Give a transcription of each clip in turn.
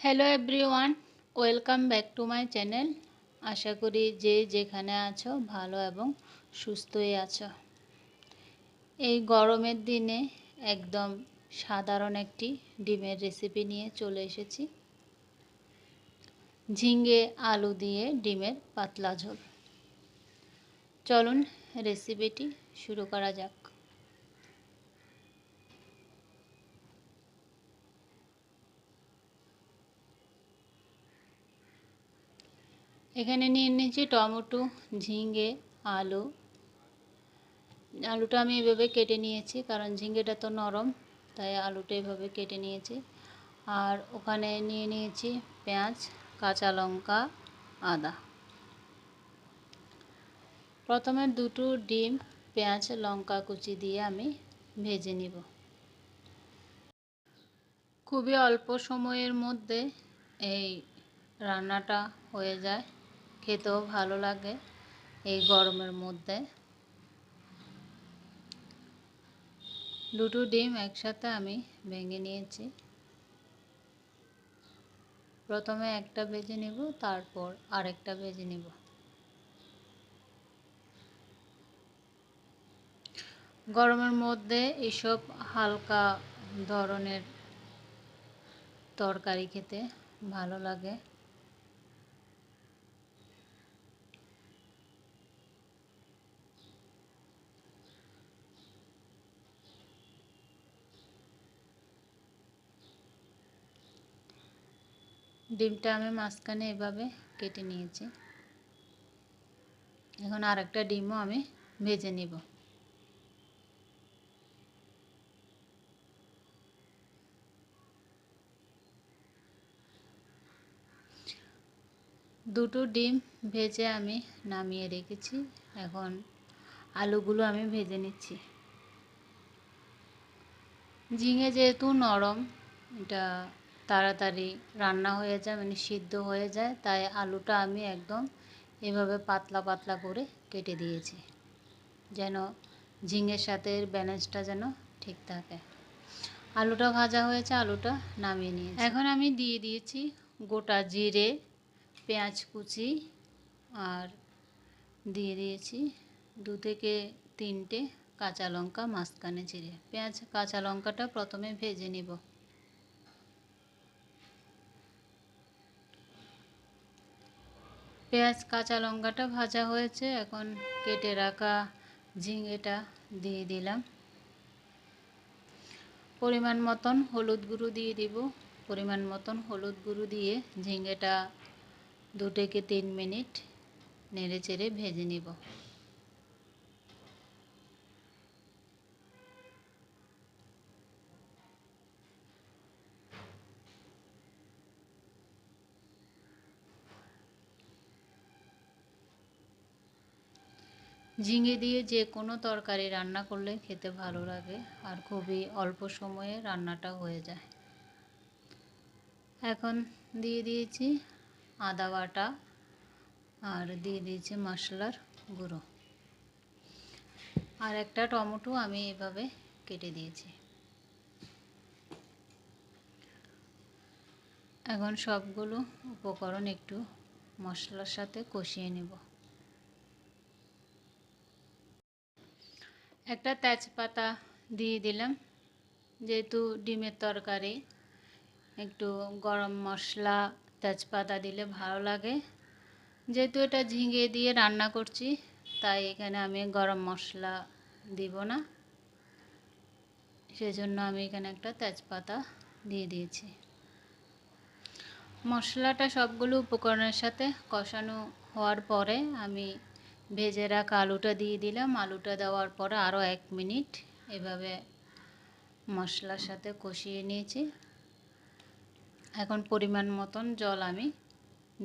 Hello everyone welcome back to my channel আশা করি যে যেখানে আছো ভালো এবং সুস্থই আছো। এই গরমের দিনে একদম সাধারণ একটি ডিমের রেসিপি নিয়ে চলে এসেছি। ঝিঙ্গে আলু দিয়ে ডিমের পাতলা ঝোল। চলুন রেসিপিটি শুরু করা যাক। এখানে নিয়ে নিয়েছি টমেটো ঝিঙ্গে আলু। আলুটা আমি এভাবে কেটে নিয়েছি কারণ ঝিঙ্গেটা তো নরম, তাই আলুটা এভাবে কেটে নিয়েছি। আর ওখানে নিয়ে নিয়েছি পেঁয়াজ, কাঁচা লঙ্কা, আদা। প্রথমে দুটো ডিম, পেঁয়াজ, লঙ্কা কুচি দিয়ে আমি ভেজে নিব। খুবই অল্প সময়ের মধ্যে এই রান্নাটা হয়ে যায়। খেতেও ভালো লাগে এই গরমের মধ্যে। দুটো ডিম একসাথে আমি ভেঙে নিয়েছি। প্রথমে একটা ভেজে নেব, তারপর আরেকটা ভেজে নেব। গরমের মধ্যে এসব হালকা ধরনের তরকারি খেতে ভালো লাগে। ডিমটা আমি মাঝখানে এভাবে কেটে নিয়েছি। এখন আর একটা ডিমও আমি ভেজে নিব। দুটো ডিম ভেজে আমি নামিয়ে রেখেছি। এখন আলুগুলো আমি ভেজে নিচ্ছি। ঝিঙে যেহেতু নরম, এটা তাড়াতাড়ি রান্না হয়ে যায় মানে সিদ্ধ হয়ে যায়। তাই আলুটা আমি একদম এভাবে পাতলা পাতলা করে কেটে দিয়েছি, যেন ঝিঙের সাথে ব্যালেন্সটা যেন ঠিক থাকে। আলুটা ভাজা হয়েছে, আলুটা নামিয়ে নিয়ে এখন আমি দিয়ে দিয়েছি গোটা জিরে, পেঁয়াজ কুচি আর দিয়ে দিয়েছি দু থেকে তিনটে কাঁচা লঙ্কা মাঝখানে চিড়ে পেঁয়াজ, কাঁচা লঙ্কাটা প্রথমে ভেজে নিব। পেঁয়াজ, কাঁচা লঙ্কাটা ভাজা হয়েছে। এখন কেটে রাখা ঝিঙেটা দিয়ে দিলাম। পরিমাণ মতন হলুদ গুঁড়ো দিয়ে দিব। পরিমাণ মতন হলুদ গুঁড়ো দিয়ে ঝিঙেটা দু থেকে তিন মিনিট নেড়ে চেড়ে ভেজে নিব। ঝিঙে দিয়ে যে কোনো তরকারি রান্না করলে খেতে ভালো লাগে, আর খুবই অল্প সময়ে রান্নাটা হয়ে যায়। এখন দিয়ে দিয়েছি আদা বাটা, আর দিয়ে দিয়েছি মশলার গুঁড়ো। আর একটা টমেটো আমি এভাবে কেটে দিয়েছি। এখন সবগুলো উপকরণ একটু মশলার সাথে কষিয়ে নেব। একটা তেজপাতা দিয়ে দিলাম, যেহেতু ডিমের তরকারি, একটু গরম মশলা, তেজপাতা দিলে ভালো লাগে। যেহেতু এটা ঝিঙে দিয়ে রান্না করছি, তাই এখানে আমি গরম মশলা দিব না। সেজন্য আমি এখানে একটা তেজপাতা দিয়ে দিয়েছি। মশলাটা সবগুলো উপকরণের সাথে কষানো হওয়ার পরে আমি ভেজে রাখা আলুটা দিয়ে দিলাম। আলুটা দেওয়ার পরে আরও এক মিনিট এভাবে মশলার সাথে কষিয়ে নিয়েছি। এখন পরিমাণ মতন জল আমি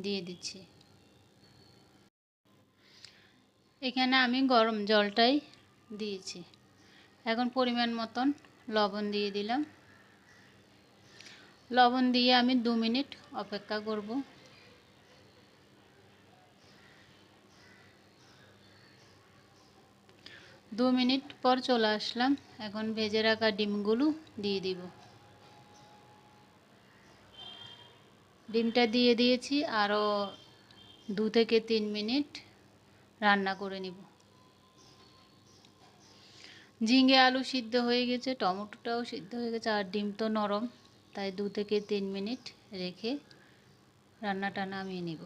দিয়ে দিচ্ছি। এখানে আমি গরম জলটাই দিয়েছি। এখন পরিমাণ মতন লবণ দিয়ে দিলাম। লবণ দিয়ে আমি দু মিনিট অপেক্ষা করব। দু মিনিট পর চলে আসলাম। এখন ভেজে রাখা ডিমগুলো দিয়ে দিব। ডিমটা দিয়ে দিয়েছি, আরও দু থেকে তিন মিনিট রান্না করে নিব। ঝিঙে আলু সিদ্ধ হয়ে গেছে, টমেটোটাও সিদ্ধ হয়ে গেছে, আর ডিম তো নরম, তাই দু থেকে তিন মিনিট রেখে রান্নাটা নামিয়ে নিব।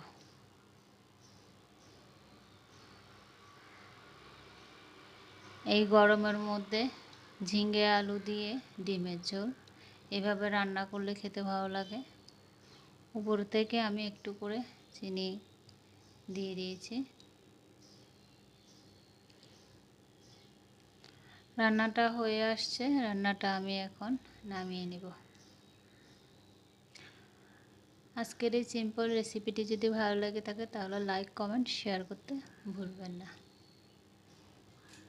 এই গরমের মধ্যে ঝিঙে, আলু দিয়ে ডিমের ঝোল। এভাবে রান্না করলে খেতে ভালো লাগে। উপর থেকে আমি একটু করে চিনি দিয়ে দিয়েছি। রান্নাটা হয়ে আসছে। রান্নাটা আমি এখন নামিয়ে নিব। আজকের এই সিম্পল রেসিপিটি যদি ভালো লাগে থাকে, তাহলে লাইক কমেন্ট শেয়ার করতে ভুলবেন না।